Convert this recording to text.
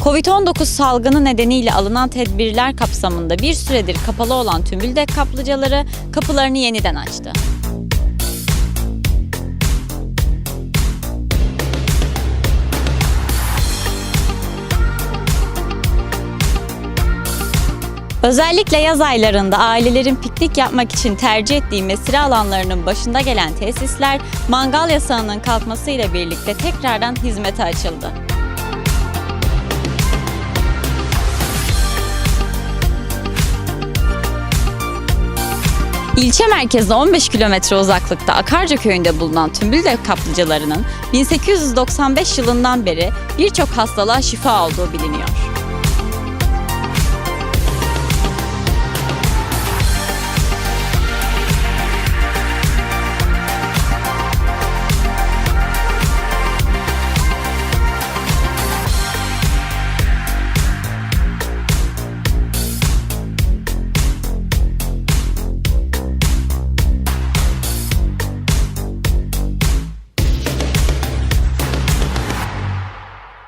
Covid-19 salgını nedeniyle alınan tedbirler kapsamında bir süredir kapalı olan Tümbüldek kaplıcaları kapılarını yeniden açtı. Özellikle yaz aylarında ailelerin piknik yapmak için tercih ettiği mesire alanlarının başında gelen tesisler mangal yasağının kalkmasıyla birlikte tekrardan hizmete açıldı. İlçe merkezine 15 kilometre uzaklıkta Akarca köyünde bulunan Tümbüldek kaplıcalarının 1895 yılından beri birçok hastalığa şifa olduğu biliniyor.